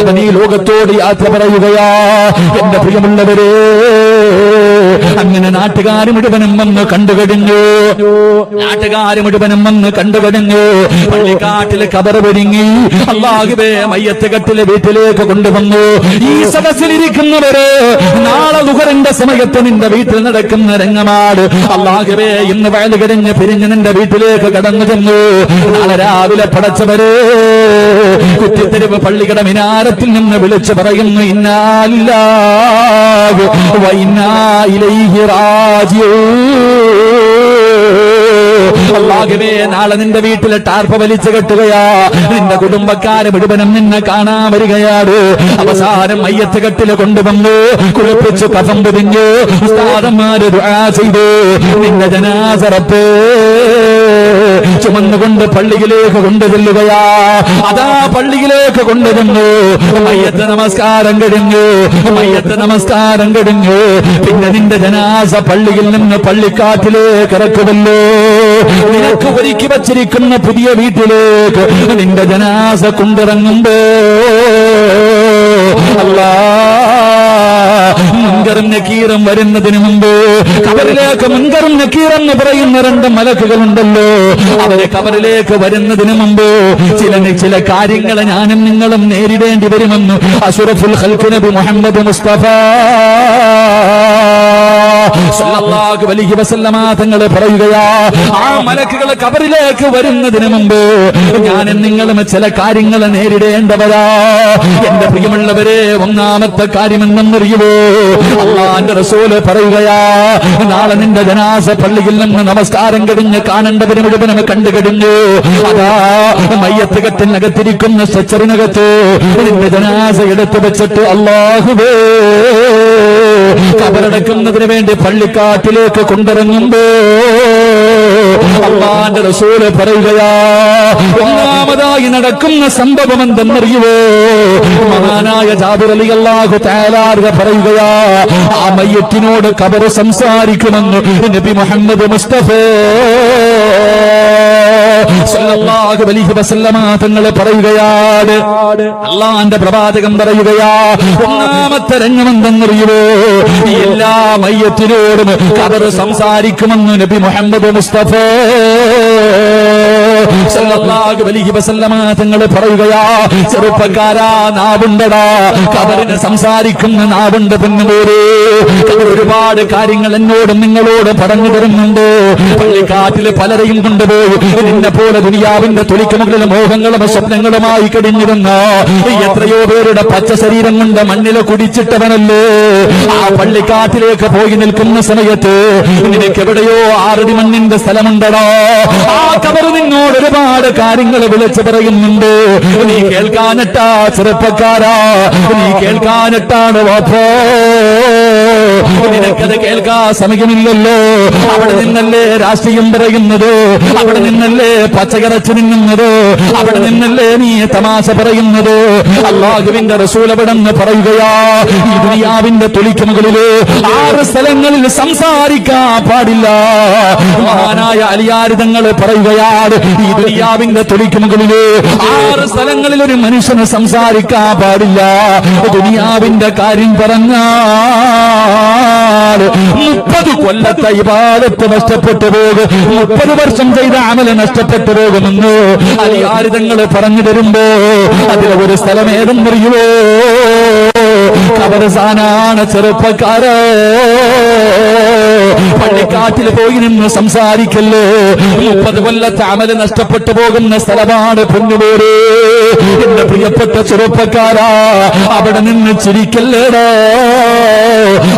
അവൻ ഈ ലോകത്തോട് യാത്ര പറയുകയാ എന്റെ പ്രിയമുള്ളവരെ അങ്ങനെ നാട്ടുകാർ മുഴുവനും വന്ന് കണ്ടുകഴിഞ്ഞു നാട്ടുകാർ മുഴുവനും വന്ന് കണ്ടുകഴിഞ്ഞു പള്ളിക്കാട്ടിൽ കബർ ഒരുങ്ങി അള്ളാഹുബേ മയ്യത്ത് കെട്ടിലെ വീട്ടിലേക്ക് കൊണ്ടുവന്നു. ഈ സദസ്സിലിരിക്കുന്നവര് നാളെ നുഹറിന്റെ സമയത്ത് നിന്റെ വീട്ടിൽ നടക്കുന്ന രംഗമാട് അള്ളാഹുബേ ഇന്ന് വയൽ കഴിഞ്ഞ് പിരിഞ്ഞ് നിന്റെ വീട്ടിലേക്ക് കടന്നു ചെന്നു. നാളെ രാവിലെ പടച്ചവര് കുറ്റിത്തെരുവ് പള്ളിയുടെ മിനാരത്തിൽ നിന്ന് വിളിച്ചു പറയുന്നു ഇന്നാലില്ലാഹു അള്ളാഹുവേ നാളെ നിന്റെ വീട്ടിലെ ടാർപ്പ വലിച്ചു കെട്ടുകയാ. നിന്റെ കുടുംബക്കാര് മുഴുവനും നിന്നെ കാണാൻ വരികയാണ്. അവസാനം മയ്യത്ത് കെട്ടിൽ കൊണ്ടുവന്നു കുളിപ്പിച്ചു കഥം പൊതിഞ്ഞു ഉസ്താദന്മാര് ചെയ്തു. നിന്റെ ജനാസറപ്പ് ചുമന്നുകൊണ്ട് പള്ളിയിലേക്ക് കൊണ്ടുചെല്ലുകയാ. അതാ പള്ളിയിലേക്ക് കൊണ്ടുചെന്നു. മയ്യത്ത് നമസ്കാരം കഴിഞ്ഞു. മയ്യത്ത് നമസ്കാരം കഴിഞ്ഞു. പിന്നെ നിന്റെ ജനാസ പള്ളിയിൽ നിന്ന് പള്ളിക്കാട്ടിലേക്ക് ഇറക്കുമല്ലോ. നിനക്ക് ഒരുക്കി വച്ചിരിക്കുന്ന പുതിയ വീട്ടിലേക്ക് നിന്റെ ജനാസ കൊണ്ടിറങ്ങുമ്പോ. അല്ലാ മുൻകറിഞ്ഞ നക്കീറും വരുന്നതിന് മുമ്പ് കബറിലേക്ക് മുൻകറും നക്കീറെന്ന് പറയുന്ന രണ്ട് മലക്കുകളുണ്ടല്ലോ. അവരെ കബറിലേക്ക് വരുന്നതിന് മുമ്പ് ചില ചില കാര്യങ്ങൾ ഞാനും നിങ്ങളും നേരിടേണ്ടി വരുമെന്ന് അസുറഫുൽ ഹൽഫ് നബി മുഹമ്മദ് മുസ്തഫ സല്ലല്ലാഹു അലൈഹി വസല്ലമ തങ്ങൾ പറയുകയാ ആ മലക്കുകൾ കബറിലേക്ക് വരുന്നതിന് മുമ്പ് ഞാൻ നിങ്ങളും ചില കാര്യങ്ങൾ നേരിടേണ്ടവരാ. എന്റെ പ്രിയമുള്ളവരെ ഒന്നാമത്തെ കാര്യം എന്തെന്നറിയുമോ അള്ളാന്റെ റസൂൽ പറയുകയാ നാളെ നിന്റെ ജനാസ പള്ളിയിൽ നിന്ന് നമസ്കാരം കഴിഞ്ഞ് കാണേണ്ടവരും മുഴുവനും കണ്ടു കഴിഞ്ഞു. അതാ മയ്യത്ത് കെട്ടിനകത്തിരിക്കുന്ന സ്ട്രെച്ചറിനകത്ത് നിന്റെ ജനാസ എടുത്തു വെച്ചിട്ട് അള്ളാഹുവേ. കബറടക്കുന്നതിന് വേണ്ടി പള്ളിക്കാട്ടിലേക്ക് കൊണ്ടിറങ്ങുമ്പോ അള്ളാന്റെ റസൂൽ പറയുകയാ ഒന്നാമതായി നടക്കുന്ന സംഭവം എന്തെന്നറിയുവോ? മഹാനായ ജാബിർ അലി അള്ളാഹു തേലാറുക പറയുകയാ ആ മയ്യത്തിനോട് കബറ് സംസാരിക്കുമെന്ന് നബി മുഹമ്മദ് മുസ്തഫ തങ്ങൾ പറയുകയാണ്. അള്ളാന്റെ പ്രവാചകം പറയുകയാ ഒന്നാമത്തെ രംഗമെന്തെന്നറിയുമോ എല്ലാ മയ്യത്തിനോടും കബർ സംസാരിക്കുമെന്ന് നബി മുഹമ്മദ് മുസ്തഫ. തങ്ങൾ പറയുകയാ ചെറുപ്പക്കാരാ നാവുണ്ടടാ. കബറിന് സംസാരിക്കുന്ന നാവുണ്ട് പെണ്ണുപോരെ കബർ ഒരുപാട് കാര്യങ്ങൾ എന്നോട് നിങ്ങളോട് പറഞ്ഞു തരുന്നുണ്ട്. കാറ്റിൽ പലരെയും കൊണ്ടുപോയി. നിന്നെ പോലെ ദുനിയാവിന്റെ തുളിക്കുമുകളിൽ മോഹങ്ങളും സ്വപ്നങ്ങളുമായി കടിഞ്ഞിരുന്നു. എത്രയോ പേരുടെ പച്ച ശരീരം കൊണ്ട് മണ്ണിൽ കുടിച്ചിട്ടവനല്ലേ. ആ പള്ളിക്കാറ്റിലേക്ക് പോയി നിൽക്കുന്ന സമയത്ത് നിനക്ക് എവിടെയോ ആറടി മണ്ണിന്റെ സ്ഥലമുണ്ടടോ. ആ കബർ നിന്നോട് ഒരുപാട് കാര്യങ്ങൾ വിളിച്ചു പറയുന്നുണ്ട്. നീ കേൾക്കാനിട്ടാ ചെറുപ്പക്കാരാ. നീ കേൾക്കാനിട്ടാണ് വാപ്പോ. നിനക്കത് കേൾക്കാൻ സമയമില്ലല്ലോ. അവിടെ നിന്നല്ലേ രാഷ്ട്രീയം പറയുന്നത്. അവിടെ നിന്നല്ലേ പച്ചകരച്ചു നിന്നുന്നത്. അവിടെ നിന്നല്ലേ നീ തമാശ പറയുന്നത്. അള്ളാഹുവിന്റെ റസൂലവിടെന്ന് പറയുകയാ ഈ ദുനിയാവിന്റെ തൊലിക്ക് മുകളിൽ ആറ് സ്ഥലങ്ങളിൽ സംസാരിക്കാൻ പാടില്ല. മഹാനായ അലിയാരിതങ്ങൾ പറയുകയാണ് ഈ ദുനിയാവിന്റെ തൊലിക്ക് മുകളിൽ ആറ് സ്ഥലങ്ങളിൽ ഒരു മനുഷ്യന് സംസാരിക്കാൻ പാടില്ല. ദുനിയാവിന്റെ കാര്യം പറഞ്ഞാൽ മുപ്പത് കൊല്ലത്തെ ഇബാദത്ത് നഷ്ടപ്പെട്ടു പോകും. മുപ്പത് വർഷം ചെയ്ത അമൽ നഷ്ടപ്പെട്ടു പോകുമെന്ന്? അലിയാരിതങ്ങൾ പറഞ്ഞു തരുമ്പോ അതിലെ ഒരു സ്ഥലം ഏതെന്നറിയുവോ കബറസാനാണ് ചെറുപ്പക്കാരോ. പള്ളിക്കാട്ടിൽ പോയി നിന്ന് സംസാരിക്കല്ലേ? മുപ്പത് കൊല്ലത്തെ അമൽ നഷ്ടപ്പെട്ടു പോകുന്ന സ്ഥലമാണ് പൊന്നുപോര് എന്റെ പ്രിയപ്പെട്ട ചെറുപ്പക്കാരാ അവിടെ നിന്ന് ചിരിക്കല്ലേടോ?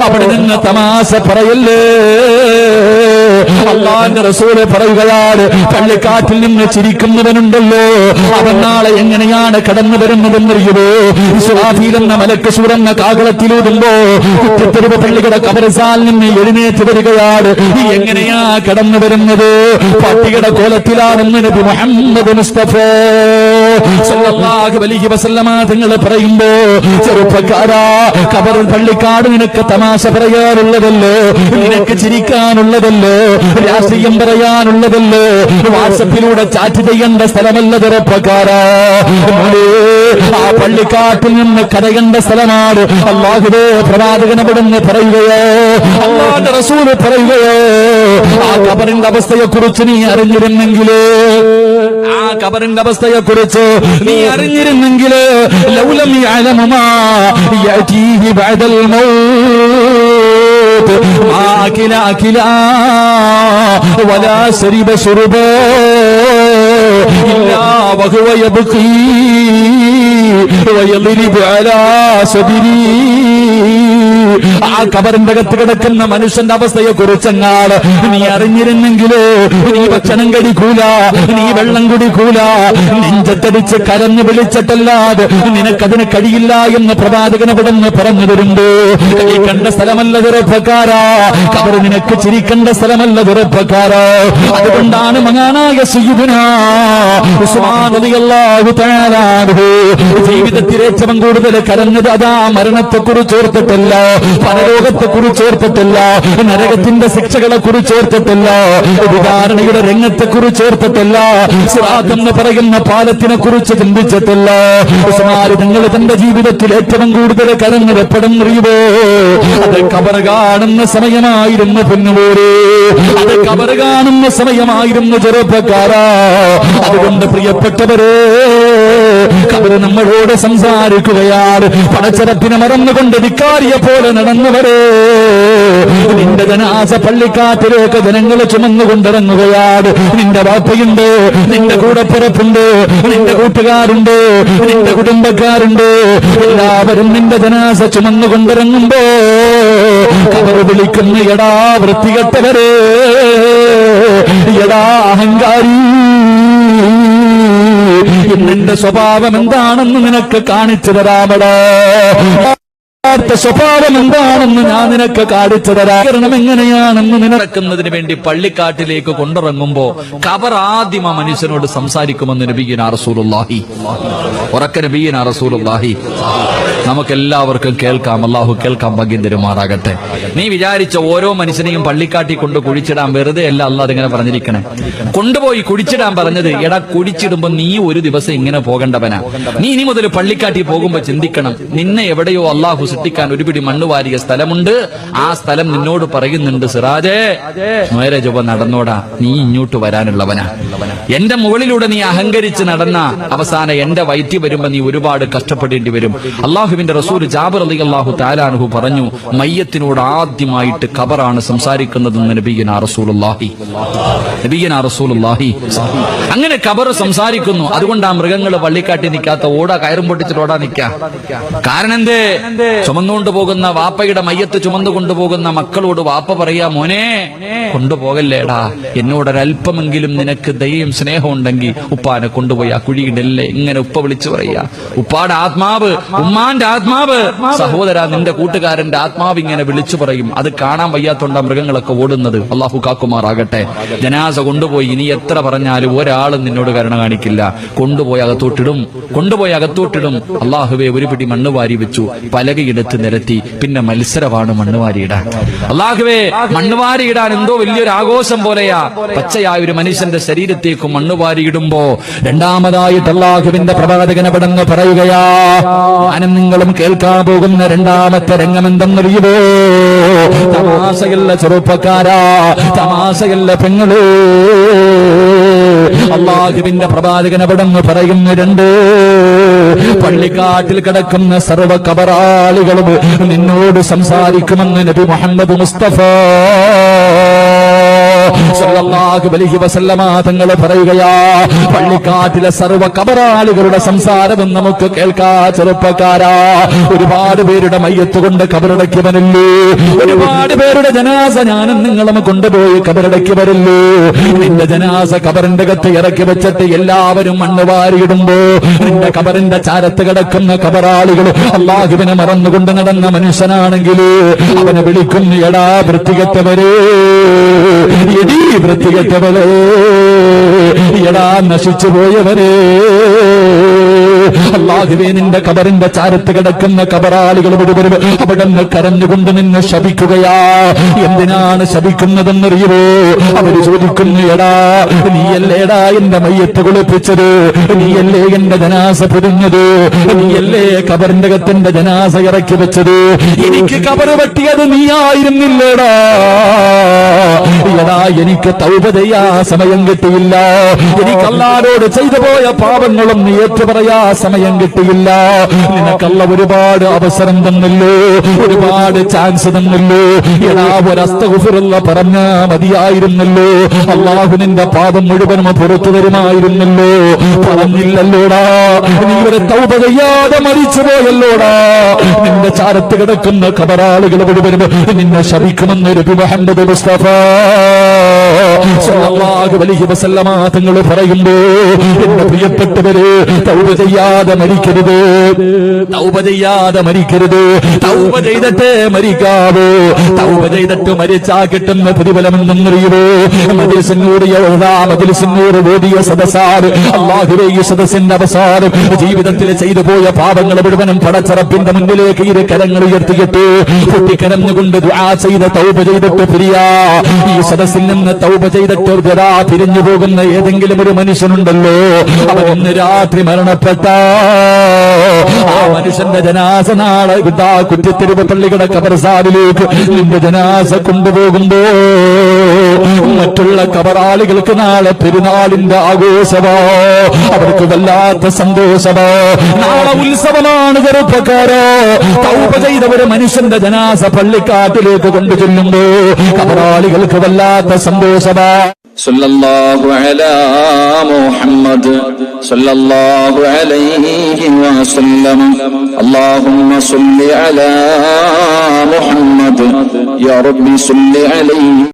അവിടെ നിന്ന് തമാശ പറയല്ലേ? അള്ളാന്റെ റസൂൽ പറയുകയാണ് പള്ളിക്കാറ്റിൽ നിന്ന് ചിരിക്കുന്നവനുണ്ടല്ലോ. അവൻ നാളെ എങ്ങനെയാണ് കടന്നു വരുന്നതെന്നറിയുമോ? എന്ന മലക്ക് സുരന്ന കാകളത്തിലൂടുമ്പോ കുറ്റത്തെരുവ് പള്ളിയുടെ കബരസാൽ നിന്ന് എഴുന്നേറ്റ് വരികയാണ്. എങ്ങനെയാ കടന്നു വരുന്നത്? പട്ടിയുടെ കോലത്തിലാണെന്ന് മുഹമ്മദ് മുസ്തഫ. തങ്ങൾ പറയുമ്പോ ചെറുപ്പക്കാരാ കബറും പള്ളിക്കാട് നിനക്ക് തമാശ പറയാനുള്ളതല്ലോ നിനക്ക് ചിരിക്കാനുള്ളതല്ലോ രാഷ്ട്രീയം പറയാനുള്ളതല്ലോ വാട്സപ്പിലൂടെ ചാറ്റ് ചെയ്യേണ്ട സ്ഥലമല്ല ചെറുപ്പക്കാരാ. ആ പള്ളിക്കാട്ടിൽ നിന്ന് കരയേണ്ട സ്ഥലമാണ് അള്ളാഹുവേ പ്രവാചകനപ്പെടുന്ന് പറയുകയോ അള്ളാന്റെ റസൂൽ പറയുകയോ ആ കബറിന്റെ അവസ്ഥയെ കുറിച്ച് നീ അറിഞ്ഞിരുന്നെങ്കിലോ. കബറിന്റെ അവസ്ഥയെ കുറിച്ച് നീ അറിഞ്ഞിരുന്നെങ്കിൽ ലൗലം യഅലമുമാ യഅതീഹി ബഅദൽ മൗത്ത്. മാ അകില അകില വലാ ശരിബ ശുർബ ഇല്ലാ വഹുവ യബ്ഖി വയദ്രിബു അലാ സബരി. ആ കബറിന്റെ അകത്ത് കിടക്കുന്ന മനുഷ്യന്റെ അവസ്ഥയെ കുറിച്ചെങ്ങാട് നീ അറിഞ്ഞിരുന്നെങ്കിലോ? നീ ഭക്ഷണം കഴിക്കൂല നീ വെള്ളം കുടിക്കൂല നെഞ്ചത്തടിച്ച് കരഞ്ഞു വിളിച്ചിട്ടല്ലാതെ നിനക്കതിന് കഴിയില്ല എന്ന് പ്രവാചകനെ പെടുന്ന് പറഞ്ഞു തരുമ്പോ കണ്ട സ്ഥലമല്ല ദുരഭക്കാരാ കബർ നിനക്ക് ചിരിക്കേണ്ട സ്ഥലമല്ല ദുരഭക്കാരാ അതുകൊണ്ടാണ് മങ്ങാനായ സുയുധന ജീവിതത്തിൽ ഏറ്റവും കൂടുതൽ കരഞ്ഞത് അതാ മരണത്തെ കുറിച്ച് ഓർത്തിട്ടില്ല. പരലോകത്തെ കുറിച്ച് ഓർത്തിട്ടില്ല നരകത്തിന്റെ ശിക്ഷകളെ കുറിച്ച് ഓർത്തിട്ടില്ല വിചാരണയുടെ രംഗത്തെ കുറിച്ച് ഓർത്തിട്ടില്ല സിറാത്ത് എന്ന് പറയുന്ന പാലത്തിനെ കുറിച്ച് ചിന്തിച്ചിട്ടില്ല നിങ്ങൾ തന്റെ ജീവിതത്തിൽ ഏറ്റവും കൂടുതൽ കരഞ്ഞ് അറിയുമോ അത് കബർ കാണുന്ന സമയമായിരുന്നു പിന്നുപോലെ അത് കബർ കാണുന്ന സമയമായിരുന്നു ചെറുപ്പക്കാരാ. അതുകൊണ്ട് പ്രിയപ്പെട്ടവരെ കബർ നമ്മളോട് സംസാരിക്കുകയാണ്. പടച്ചരത്തിന് മറന്നുകൊണ്ട് ധിക്കാരിയെ പോലെ നടന്നവരെ. നിന്റെ ജനാസ പള്ളിക്കാറ്റിലേക്ക് ജനങ്ങൾ ചുമന്നുകൊണ്ടിറങ്ങുകയാണ്. നിന്റെ വാപ്പയുണ്ട് നിന്റെ കൂടപ്പിറപ്പുണ്ട് നിന്റെ കൂട്ടുകാരുണ്ട് നിന്റെ കുടുംബക്കാരുണ്ട്. എല്ലാവരും നിന്റെ ജനാസ ചുമന്നുകൊണ്ടിറങ്ങുമ്പോ അവർ വിളിക്കുന്ന എടാ വൃത്തികെട്ടവരെ. എടാ അഹങ്കാരി. നിന്റെ സ്വഭാവം എന്താണെന്ന് നിനക്ക് കാണിച്ചു തരാമടോ. യഥാർത്ഥ സ്വഭാവം എന്താണെന്ന് ഞാൻ നിനക്ക് കാണിച്ചു തരാം. എങ്ങനെയാണെന്ന് നിനക്കുന്നതിന് വേണ്ടി പള്ളിക്കാട്ടിലേക്ക് കൊണ്ടിറങ്ങുമ്പോ കബർ ആദ്യം ആ മനുഷ്യനോട് സംസാരിക്കുമെന്ന് നബീന റസൂലുള്ളാഹി. ഉറക്ക നബീന റസൂലുള്ളാഹി. കേൾക്കാം. അള്ളാഹു കേൾക്കാം ഭാഗ്യം തരുമാറാകട്ടെ. നീ വിചാരിച്ച ഓരോ മനുഷ്യനെയും പള്ളിക്കാട്ടി കൊണ്ട് കുഴിച്ചിടാൻ വെറുതെ അല്ല അല്ല അതിങ്ങനെ പറഞ്ഞിരിക്കണേ. കൊണ്ടുപോയി കുഴിച്ചിടാൻ പറഞ്ഞത് എടാ കുഴിച്ചിടുമ്പോ നീ ഒരു ദിവസം ഇങ്ങനെ പോകേണ്ടവനാ. നീ ഇനി മുതൽ പള്ളിക്കാട്ടി പോകുമ്പോ ചിന്തിക്കണം നിന്നെ എവിടെയോ അള്ളാഹു സൃഷ്ടിക്കാൻ ഒരു പിടി മണ്ണ് വാരിയ സ്ഥലമുണ്ട്. ആ സ്ഥലം നിന്നോട് പറയുന്നുണ്ട് സിറാജേ നേരെ ജോബ നടന്നോടാ. നീ ഇങ്ങോട്ട് വരാനുള്ളവനാ. എന്റെ മുകളിലൂടെ നീ അഹങ്കരിച്ച് നടന്ന അവസാനം എന്റെ വയറ്റി വരുമ്പോ നീ ഒരുപാട് കഷ്ടപ്പെടേണ്ടി വരും. അള്ളാഹുവിന്റെ റസൂൽ ജാബർ അലി അള്ളാഹു താലാനുഹു പറഞ്ഞു മയ്യത്തിനോട് ആദ്യമായിട്ട് ഖബറാണ് സംസാരിക്കുന്നതെന്ന് നബീന അങ്ങനെ ഖബർ സംസാരിക്കുന്നു. അതുകൊണ്ട് ആ മൃഗങ്ങൾ പള്ളിക്കാട്ടി നിൽക്കാത്ത ഓടാ കയറും പൊട്ടിച്ചിട്ട് ഓടാ നിൽക്കാം. കാരണം എന്തേ? ചുമന്നുകൊണ്ട് പോകുന്ന വാപ്പയുടെ മയ്യത്ത് ചുമന്നു കൊണ്ടുപോകുന്ന മക്കളോട് വാപ്പ പറയാ മോനെ കൊണ്ടുപോകല്ലേടാ. എന്നോടൊരല്പമെങ്കിലും നിനക്ക് ദയയും സ്നേഹം ഉണ്ടെങ്കിൽ ഉപ്പാനെ കൊണ്ടുപോയി ആ കുഴിയിടല്ലേ ഇങ്ങനെ ഉപ്പ വിളിച്ചു പറയാ ഉപ്പാടെ ആത്മാവ് ഉമ്മാന്റെ ആത്മാവ്. സഹോദര നിന്റെ കൂട്ടുകാരന്റെ ആത്മാവ് ഇങ്ങനെ വിളിച്ചു പറയും. അത് കാണാൻ വയ്യാത്തോണ്ട മൃഗങ്ങളൊക്കെ ഓടുന്നത്. അള്ളാഹു കാക്കുമാറാകട്ടെ. ജനാസ കൊണ്ടുപോയി ഇനി എത്ര പറഞ്ഞാലും ഒരാളും നിന്നോട് കരുണ കാണിക്കില്ല. കൊണ്ടുപോയി അകത്തോട്ടിടും കൊണ്ടുപോയി അകത്തോട്ടിടും. അള്ളാഹുവെ ഒരു പിടി മണ്ണ് വാരി വെച്ചു. പലകയെടുത്ത് നിരത്തി പിന്നെ മത്സരമാണ് മണ്ണുവാരിയിടാൻ അള്ളാഹുവേ മണ്ണുവാരിയിടാൻ എന്തോ വലിയൊരു ആഘോഷം പോലെയാ. പച്ചയായ ഒരു മനുഷ്യന്റെ ശരീരത്തേക്ക് മണ്ണുവാരിയിടുമ്പോ രണ്ടാമതായിട്ട് അള്ളാഹുവിന്റെ പ്രവാചകനെ പടങ്ങ് പറയുകയാ ഞാനും നിങ്ങളും കേൾക്കാൻ പോകുന്ന രണ്ടാമത്തെ രംഗം എന്തെന്നറിയുമോ തമാശയല്ല ചെറുപ്പക്കാരാ തമാശയുള്ള പെങ്ങളേ. അള്ളാഹുവിന്റെ പ്രവാചകൻ അവിടെന്ന് പറയുന്ന രണ്ട് പള്ളിക്കാട്ടിൽ കിടക്കുന്ന സർവ കബറാളികളും നിന്നോട് സംസാരിക്കുമെന്ന് നബി മുഹമ്മദ് മുസ്തഫ തങ്ങൾ പറയുകയാ പള്ളിക്കാട്ടിലെ സർവ കബറാളികളുടെ സംസാരവും നമുക്ക് കേൾക്കാ ചെറുപ്പക്കാരാ. ഒരുപാട് പേരുടെ മയ്യത്ത് കൊണ്ട് കബറടക്കിയവനല്ലേ ഒരുപാട് പേരുടെ ജനാസ ഞാനും നിങ്ങളും കൊണ്ടുപോയി കബറടക്കി വരല്ലേ? നിന്റെ ജനാസ കബറിന്റെ കത്ത് ഇറക്കി വെച്ചിട്ട് എല്ലാവരും മണ്ണ് വാരിയിടുമ്പോ നിന്റെ കബറിന്റെ ചാരത്ത് കിടക്കുന്ന കബറാളികൾ അള്ളാഹുവിനെ മറന്നുകൊണ്ട് നടന്ന മനുഷ്യനാണെങ്കിൽ അവനെ വിളിക്കുന്നു എടാ വൃത്തികെട്ടവരേ. ഇടീ വൃത്തികെട്ടവരെ എടാ നശിച്ചു പോയവരെ അള്ളാഹുവേ നിന്റെ കബറിന്റെ ചാരത്ത് കിടക്കുന്ന കബറാളികൾ ഒരുവരും അവിടെ നിന്ന് കരഞ്ഞുകൊണ്ട് നിന്നെ ശപിക്കുകയാ. എന്തിനാണ് ശപിക്കുന്നതെന്നറിയുമോ അവർ ചോദിക്കുന്നു എടാ നീയല്ലേടാ എന്റെ മയ്യത്ത് കുളിപ്പിച്ചത്? നീയല്ലേ എന്റെ ജനാസ പൊതിഞ്ഞത്? നീയല്ലേ കബറിന്റെ കത്തിന്റെ ജനാസ ഇറക്കി വെച്ചത്? എനിക്ക് കബറ് പറ്റിയത് നീയായിരുന്നില്ലേടാ. എടാ എനിക്ക് തൗബ ചെയ്യാ സമയം കിട്ടിയില്ല. എനിക്കല്ലാരോട് ചെയ്തു പോയ പാപങ്ങളും നീ ഏറ്റുപറയാ സമയം കിട്ടിയില്ല. നിനക്കല്ല ഒരുപാട് അവസരം തന്നല്ലോ? ഒരുപാട് ചാൻസ് തന്നല്ലോ? എടാ ഒരസ്തകുഫുറുള്ള പറഞ്ഞാ മതിയായിരുന്നല്ലോ? അള്ളാഹു നിന്റെ പാദം മുഴുവനും പുറത്തു തരുമായിരുന്നല്ലോ? പറഞ്ഞില്ലല്ലോടാ. നീ ഇവരെ തൗപ ചെയ്യാതെ മരിച്ചു പോയല്ലോടാ. നിന്റെ ചാരത്ത് കിടക്കുന്ന കബറാളുകൾ മുഴുവനും നിന്നെ ശപിക്കുമെന്നൊരു മുഹമ്മദ് മുസ്തഫ തങ്ങൾ പറയുമ്പോ എന്റെ പ്രിയപ്പെട്ടവര് തൗപ ചെയ്യാതെ മരിക്കരുത്. തൗപ ചെയ്യാതെ മരിക്കരുത്. തൗപ ചെയ്തിട്ട് മരിക്കാവോ. തൗപ ചെയ്തിട്ട് മരിച്ചാ കിട്ടുന്ന പ്രതിഫലം മജിലിസിനോട് മതിൽ മജിലിസിനോട് ഓടിയ സദസാർ അള്ളാഹുവേ ഈ സദസ്സിന്റെ അവസാനം ജീവിതത്തിൽ ചെയ്തു പോയ പാപങ്ങൾ മുഴുവനും പടച്ചറപ്പിന്റെ മുന്നിലേക്ക് ഇരു കരങ്ങൾ ഉയർത്തിയിട്ട്. കുട്ടിക്കരഞ്ഞുകൊണ്ട് ചെയ്ത തൗബ ചെയ്തിട്ട് പിരിയാ. ഈ സദസ്സിൽ നിന്ന് തൗപ ചെയ്തിട്ട് ദുആ തിരിഞ്ഞു പോകുന്ന ഏതെങ്കിലും ഒരു മനുഷ്യനുണ്ടല്ലോ. അവൻ രാത്രി മരണപ്പെട്ട. ആ മനുഷ്യന്റെ ജനാസ നാളെ ഇതാ കുറ്റിത്തെരുവ് പള്ളിയുടെ കബർസാലിലേക്ക് നിന്റെ ജനാസ കൊണ്ടുപോകുമ്പോ മറ്റുള്ള കബറാളികൾക്ക് നാളെ പെരുന്നാളിന്റെ ആഘോഷമോ അവർക്ക് വല്ലാത്ത സന്തോഷമോ നാളെ ഉത്സവമാണ് ചെറുപ്പക്കാരോ തൗപ ചെയ്ത ഒരു മനുഷ്യന്റെ ജനാസ പള്ളിക്കാട്ടിലേക്ക് കൊണ്ടു ചെല്ലുമ്പോ കബറാളികൾക്ക് വല്ലാത്ത സന്തോഷമോ صلى الله على محمد صلى الله عليه وسلم اللهم صل على محمد يا رب صل عليه